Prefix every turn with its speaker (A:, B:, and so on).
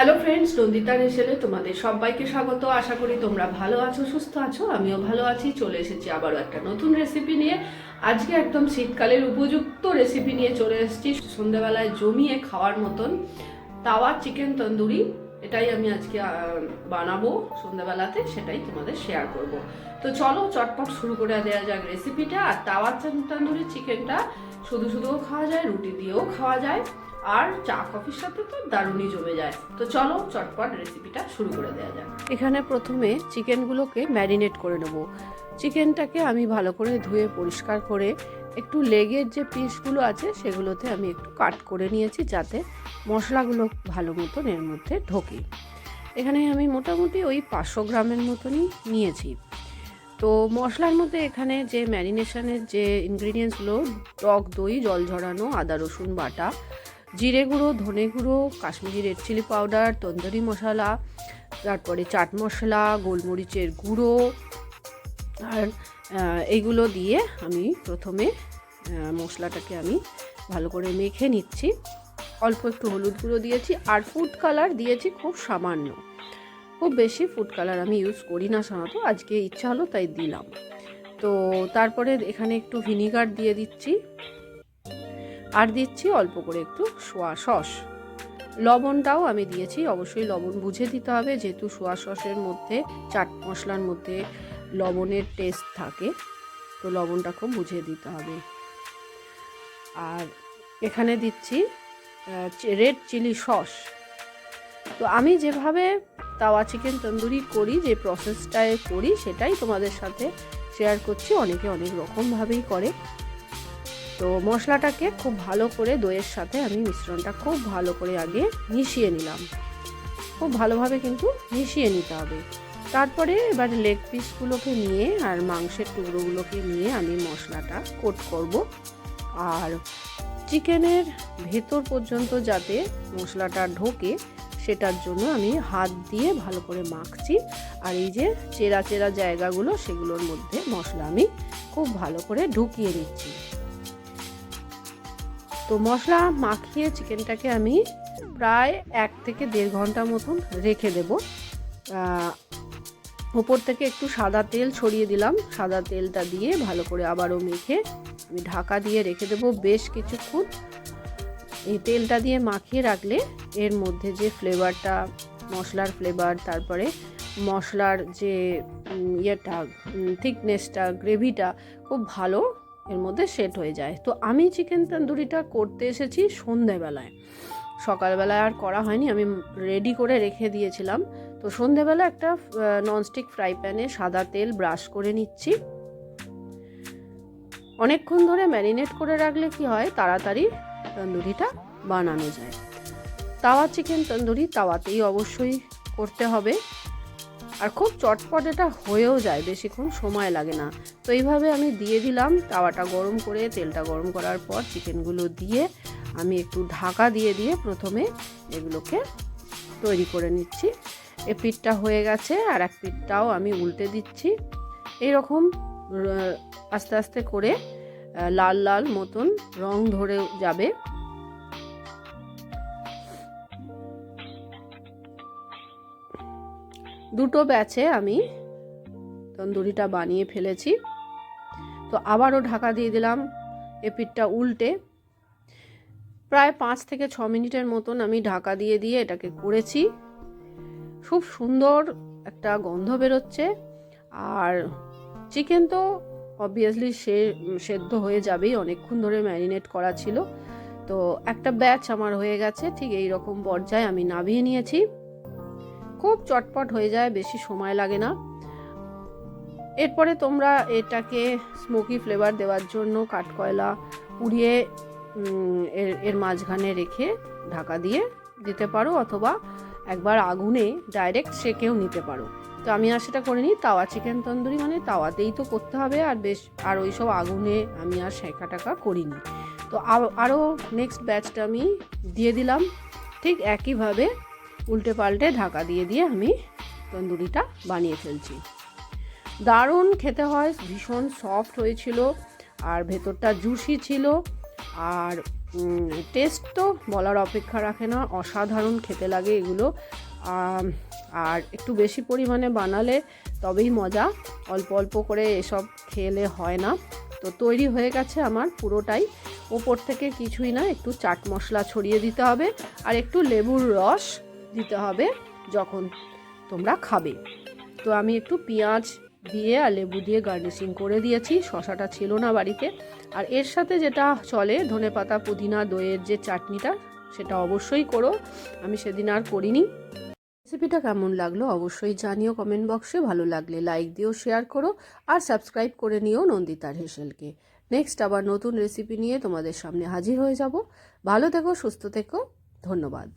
A: Hello friends Nandita রেসেলে তোমাদের সবাইকে স্বাগত। আশা করি তোমরা ভালো আছো, সুস্থ আছো। আমিও ভালো আছি। চলে এসেছি আবারও একটা নতুন রেসিপি নিয়ে। আজকে একদম শীতকালের উপযুক্ত রেসিপি নিয়ে চলে এসেছি। সন্ধ্যাবেলায় জমিয়ে খাওয়ার মতন তাওয়া চিকেন তন্দুরি। এটাই আমি আজকে বানাবো সন্ধ্যাবেলাতে, সেটাই তোমাদের শেয়ার করব। তো চলো, চটপট শুরু করে দেওয়া যাক রেসিপিটা আর তাওয়া তন্দুরি চিকেনটা শুধু শুধুও খাওয়া যায়, রুটি দিয়েও খাওয়া যায়, আর চা, কফির সাথে তো দারুণই জমে যায়। তো চলো চটপট রেসিপিটা শুরু করে দেওয়া যাক। এখানে প্রথমে চিকেনগুলোকে ম্যারিনেট করে নেব। চিকেনটাকে আমি ভালো করে ধুয়ে পরিষ্কার করে একটু লেগের যে পিসগুলো আছে, সেগুলোতে আমি একটু কাট করে নিয়েছি যাতে মশলাগুলো ভালো মতন এর মধ্যে ঢোকে। এখানে আমি মোটামুটি ওই পাঁচশো গ্রামের মতনই নিয়েছি। তো মশলার মধ্যে এখানে যে ম্যারিনেশনের যে ইনগ্রিডিয়েন্টসগুলো টক দই, জল ঝরানো, আদা, রসুন, বাটা, জিরে গুঁড়ো, ধনে গুঁড়ো, Kashmiri red chilli powder tandoori মশলা, তারপরে চাট মশলা, গোলমরিচের গুঁড়ো, আর এইগুলো দিয়ে আমি প্রথমে মশলাটাকে আমি ভালো করে মেখে নিচ্ছি। অল্প একটু হলুদ গুঁড়ো দিয়েছি, আর ফুড কালার দিয়েছি খুব সামান্য। খুব বেশি ফুড কালার আমি ইউজ করি না সাধারণত, আজকে ইচ্ছা হলো তাই দিলাম। তো তারপরে এখানে একটু ভিনিগার দিয়ে দিচ্ছি। আর দিচ্ছি অল্প করে একটু সোয়া সস। লবণটাও আমি দিয়েছি, অবশ্যই লবণ বুঝে দিতে হবে, যেহেতু সোয়া সসের মধ্যে, চাট মশলার মধ্যে লবণের টেস্ট থাকে, তো লবণটা খুব বুঝে দিতে হবে। আর এখানে দিচ্ছি রেড চিলি সস তো আমি যেভাবে তাওয়া চিকেন তন্দুরি করি, যে প্রসেসটায় করি, সেটাই তোমাদের সাথে শেয়ার করছি। অনেকে অনেক রকমভাবেই করে। তো মশলাটাকে খুব ভালো করে দইয়ের সাথে আমি মিশ্রণটা খুব ভালো করে আগে মিশিয়ে নিলাম। খুব ভালোভাবে কিন্তু মিশিয়ে নিতে হবে। তারপরে এবার লেগ পিসগুলোকে নিয়ে আর মাংসের টুকরোগুলোকে নিয়ে আমি মশলাটা কোট করব। আর চিকেনের ভেতর পর্যন্ত যাতে মশলাটা ঢোকে সেটার জন্য আমি হাত দিয়ে ভালো করে মাখছি। আর এই যে চেরা চেরা জায়গাগুলো, সেগুলোর মধ্যে মশলা আমি খুব ভালো করে ঢুকিয়ে নিচ্ছি। তো মশলা মাখিয়ে চিকেনটাকে আমি প্রায় এক থেকে দেড় ঘণ্টা মতন রেখে দেব। ওপর থেকে একটু সাদা তেল ছড়িয়ে দিলাম। সাদা তেলটা দিয়ে ভালো করে আবারও মেখে আমি ঢাকা দিয়ে রেখে দেবো বেশ কিছুক্ষণ। এই তেলটা দিয়ে মাখিয়ে রাখলে এর মধ্যে যে ফ্লেভারটা, মশলার ফ্লেভার, তারপরে মশলার যে ইয়েটা থিকনেসটা, গ্রেভিটা খুব ভালো এর মধ্যে সেট হয়ে যায়। তো আমি চিকেন তন্দুরিটা করতে এসেছি সন্ধেবেলায়। সকালবেলায় আর করা হয়নি, আমি রেডি করে রেখে দিয়েছিলাম। তো সন্ধেবেলা একটা ননস্টিক ফ্রাই প্যানে সাদা তেল ব্রাশ করে নিচ্ছি। অনেকক্ষণ ধরে ম্যারিনেট করে রাখলে কি হয়, তাড়াতাড়ি তন্দুরিটা বানানো যায়। তাওয়া চিকেন তন্দুরি তাওয়াতেই অবশ্যই করতে হবে। আর খুব চটপট এটা হয়েও যায়, বেশিক্ষণ সময় লাগে না। তো এইভাবে আমি দিয়ে দিলাম, তাওয়াটা গরম করে, তেলটা গরম করার পর চিকেনগুলো দিয়ে আমি একটু ঢাকা দিয়ে দিয়ে প্রথমে এগুলোকে তৈরি করে নিচ্ছি। এ পিঠটা হয়ে গেছে, আর এক পিঠটাও আমি উল্টে দিচ্ছি। এইরকম আস্তে আস্তে করে লাল লাল মতন রং ধরে যাবে। দুটো ব্যাচে আমি তন্দুরিটা বানিয়ে ফেলেছি। তো আবারও ঢাকা দিয়ে দিলাম, এপিটটা উল্টে। প্রায় পাঁচ থেকে ছ মিনিটের মতন আমি ঢাকা দিয়ে দিয়ে এটাকে করেছি। খুব সুন্দর একটা গন্ধ বেরোচ্ছে। আর চিকেন তো অবভিয়াসলি সে সেদ্ধ হয়ে যাবেই, অনেকক্ষণ ধরে ম্যারিনেট করা ছিল। তো একটা ব্যাচ আমার হয়ে গেছে, ঠিক এই রকম পর্যায়ে আমি নামিয়ে নিয়েছি। খুব চটপট হয়ে যায়, বেশি সময় লাগে না। এরপরে তোমরা এটাকে স্মোকি ফ্লেভার দেওয়ার জন্য কাঠকয়লা পুড়িয়ে এর এর মাঝখানে রেখে ঢাকা দিয়ে দিতে পারো, অথবা একবার আগুনে ডাইরেক্ট সেকেও নিতে পারো। তো আমি আর সেটা করিনি, তাওয়া চিকেন তন্দুরি মানে তাওয়াতেই তো করতে হবে আর বেশ, আর ওই সব আগুনে আমি আর শেখা টাকা করিনি। তো আরও নেক্সট ব্যাচটা আমি দিয়ে দিলাম, ঠিক একইভাবে উল্টে পাল্টে ঢাকা দিয়ে দিয়ে আমি তন্দুরিটা বানিয়ে ফেলছি। দারুণ খেতে হয়, ভীষণ সফট হয়েছিল আর ভেতরটা জুসি ছিল আর টেস্ট তো বলার অপেক্ষা রাখে না, অসাধারণ খেতে লাগে এগুলো। আর একটু বেশি পরিমাণে বানালে তবেই মজা। অল্প অল্প করে এসব খেলে হয় না। তো তৈরি হয়ে গেছে আমার পুরোটাই। ওপর থেকে কিছুই না, একটু চাট মশলা ছড়িয়ে দিতে হবে আর একটু লেবুর রস দিতে হবে যখন তোমরা খাবে। তো আমি একটু পেঁয়াজ দিয়ে আর লেবু দিয়ে গার্নিশিং করে দিয়েছি, শশাটা ছিল না বাড়িতে। আর এর সাথে যেটা চলে, ধনেপাতা, পুদিনা, দইয়ের যে চাটনিটা, সেটা অবশ্যই করো। আমি সেদিন আর করিনি। রেসিপিটা কেমন লাগল অবশ্যই জানিও কমেন্ট বক্সে ভালো লাগলে লাইক দিও শেয়ার করো আর সাবস্ক্রাইব করে নিও নন্দিতার হেসেলকে। নেক্সট আবার নতুন রেসিপি নিয়ে তোমাদের সামনে হাজির হয়ে যাব। ভালো থেকো, সুস্থ থেকো। ধন্যবাদ।